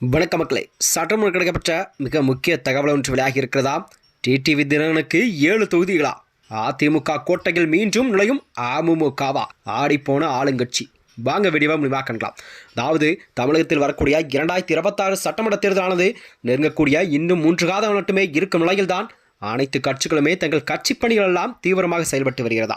வணக்க மக்களை. சட்டமன்ற கிடைக்கப்பட்ட மிக முக்கிய தகவல் ஒன்று வெளியாகி இருக்கிறதா டிடிவி தினனுக்கு ஏழு தொகுதிகளா? அதிமுக கோட்டையில் மீண்டும் நுழையும் அமமுகவா? ஆடிப்போன ஆளுங்கட்சி. வாங்க விடிவாக முடிவாக கண்டலாம். அதாவது தமிழகத்தில் வரக்கூடிய இரண்டாயிரத்தி இருபத்தாறு சட்டமன்ற தேர்தலானது நெருங்கக்கூடிய இன்னும் மூன்று காதம் மட்டுமே இருக்கும் நிலையில்தான் அனைத்து கட்சிகளுமே தங்கள் கட்சி பணிகள் எல்லாம் தீவிரமாக செயல்பட்டு வருகிறதா?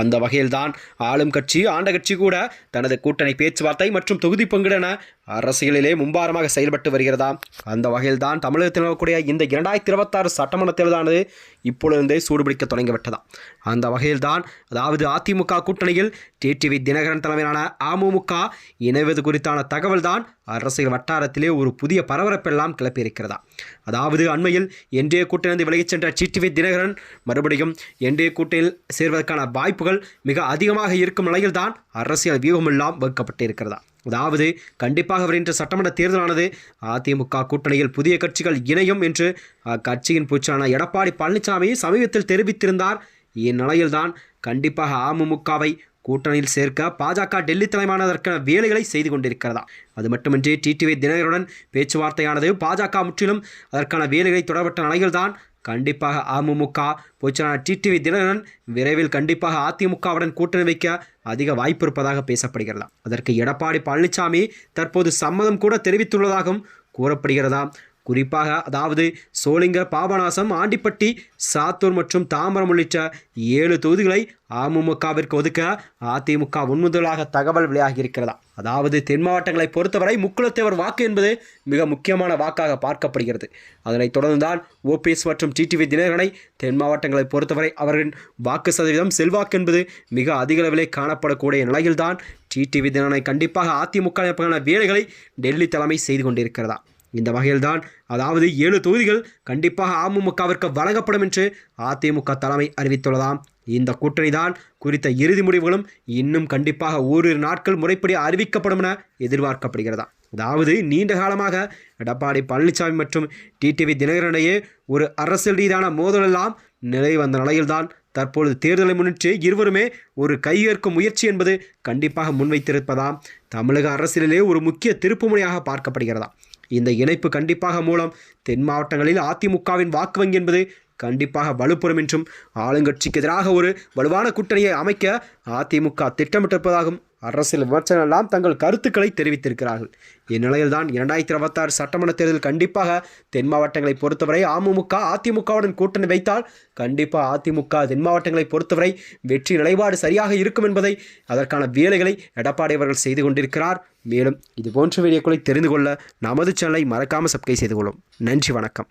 அந்த வகையில்தான் ஆளும் கட்சி ஆண்ட கட்சி கூட தனது கூட்டணி பேச்சுவார்த்தை மற்றும் தொகுதி பங்குடன அரசியலிலே மும்பாரமாக செயல்பட்டு வருகிறதா? அந்த வகையில்தான் தமிழகத்தில் நடக்கக்கூடிய இந்த இரண்டாயிரத்தி இருபத்தாறு சட்டமன்ற தேர்தலானது இப்பொழுதே சூடுபிடிக்க தொடங்கிவிட்டதா. அந்த வகையில்தான் அதாவது அதிமுக கூட்டணியில் டிடிவி தினகரன் தலைமையிலான அமமுக இணைவது குறித்தான தகவல்தான் அரசியல் வட்டாரத்திலே ஒரு புதிய பரபரப்பெல்லாம் கிளப்பியிருக்கிறதா? அதாவது அண்மையில் என்டிஏ கூட்டணி விலகிச் சென்ற டிடிவி தினகரன் மறுபடியும் என்டிஏ கூட்டில் சேர்வதற்கான வாய்ப்புகள் மிக அதிகமாக இருக்கும் நிலையில்தான் அரசியல் வியூகமெல்லாம் வகுக்கப்பட்டிருக்கிறதா அதாவது கண்டிப்பாக வருகின்ற சட்டமன்ற தேர்தலானது அதிமுக கூட்டணியில் புதிய கட்சிகள் இணையும் என்று அக்கட்சியின் பூச்சான எடப்பாடி பழனிசாமி சமீபத்தில் தெரிவித்திருந்தார். இந்நிலையில்தான் கண்டிப்பாக அமமுகவை கூட்டணியில் சேர்க்க பாஜக டெல்லி தலைமையானதற்கான வேலைகளை செய்து கொண்டிருக்கிறதா. அது மட்டுமின்றி டிடிவி தினகருடன் பேச்சுவார்த்தையானது பாஜக முற்றிலும் அதற்கான வேலைகளை தொடர்பட்ட நிலையில்தான் கண்டிப்பாக அமமுக. பொதுச்செயலாளர் டிடிவி தினகரன் விரைவில் கண்டிப்பாக அதிமுகவுடன் கூட்டணி வைக்க அதிக வாய்ப்பு இருப்பதாக பேசப்படுகிறதா? அதற்கு எடப்பாடி பழனிசாமி தற்போது சம்மதம் கூட தெரிவித்துள்ளதாகவும் கூறப்படுகிறதா? குறிப்பாக அதாவது சோளிங்கர் பாபநாசம் ஆண்டிப்பட்டி சாத்தூர் மற்றும் தாம்பரம் உள்ளிட்ட ஏழு தொகுதிகளை அமமுகவிற்கு ஒதுக்க அதிமுக உண்முதலாக தகவல் வெளியாகி இருக்கிறதா அதாவது தென் மாவட்டங்களை பொறுத்தவரை முக்குளத்தேவர் வாக்கு என்பது மிக முக்கியமான வாக்காக பார்க்கப்படுகிறது. அதனைத் தொடர்ந்துதான் ஓபிஎஸ் மற்றும் டிடிவி தினகரனை தென் மாவட்டங்களை பொறுத்தவரை அவர்களின் வாக்கு சதவீதம் செல்வாக்கு என்பது மிக அதிக அளவிலே காணப்படக்கூடிய நிலையில்தான் டிடிவி தினகரனை கண்டிப்பாக அதிமுக வேலைகளை டெல்லி தலைமை செய்து கொண்டிருக்கிறதா. இந்த வகையில்தான் அதாவது ஏழு தொகுதிகள் கண்டிப்பாக அமமுகவிற்கு வழங்கப்படும் என்று அதிமுக தலைமை அறிவித்துள்ளதாம். இந்த கூட்டணி தான் குறித்த இறுதி முடிவுகளும் இன்னும் கண்டிப்பாக ஓரிரு நாட்கள் முறைப்படி அறிவிக்கப்படும் என எதிர்பார்க்கப்படுகிறதா. அதாவது நீண்ட காலமாக எடப்பாடி பழனிசாமி மற்றும் டிடிவி தினகரனிடையே ஒரு அரசியல் ரீதியான மோதலெல்லாம் நிலை வந்த நிலையில்தான் தற்பொழுது தேர்தலை முன்னிட்டு இருவருமே ஒரு கையேற்கும் முயற்சி என்பது கண்டிப்பாக முன்வைத்திருப்பதாம் தமிழக அரசியலிலே ஒரு முக்கிய திருப்புமுனையாக பார்க்கப்படுகிறதா. இந்த இணைப்பு கண்டிப்பாக மூலம் தென் மாவட்டங்களில் அதிமுகவின் வாக்கு வங்கி என்பது கண்டிப்பாக வலுப்பெறும் என்றும் ஆளுங்கட்சிக்கு எதிராக ஒரு வலுவான கூட்டணியை அமைக்க அதிமுக திட்டமிட்டிருப்பதாகவும் அரசியல் விமர்சனம் எல்லாம் தங்கள் கருத்துக்களை தெரிவித்திருக்கிறார்கள். இந்நிலையில்தான் இரண்டாயிரத்தி இருபத்தாறு சட்டமன்ற தேர்தல் கண்டிப்பாக தென் மாவட்டங்களை பொறுத்தவரை அமமுக அதிமுகவுடன் கூட்டணி வைத்தால் கண்டிப்பாக அதிமுக தென் மாவட்டங்களை பொறுத்தவரை வெற்றி நிலைப்பாடு சரியாக இருக்கும் என்பதை அதற்கான வேலைகளை எடப்பாடி அவர்கள் செய்து கொண்டிருக்கிறார். மேலும் இது போன்ற வீடியோக்களை தெரிந்து கொள்ள நமது சேனலை மறக்காமல் சப்ஸ்கிரைப் செய்து கொள்ளும். நன்றி வணக்கம்.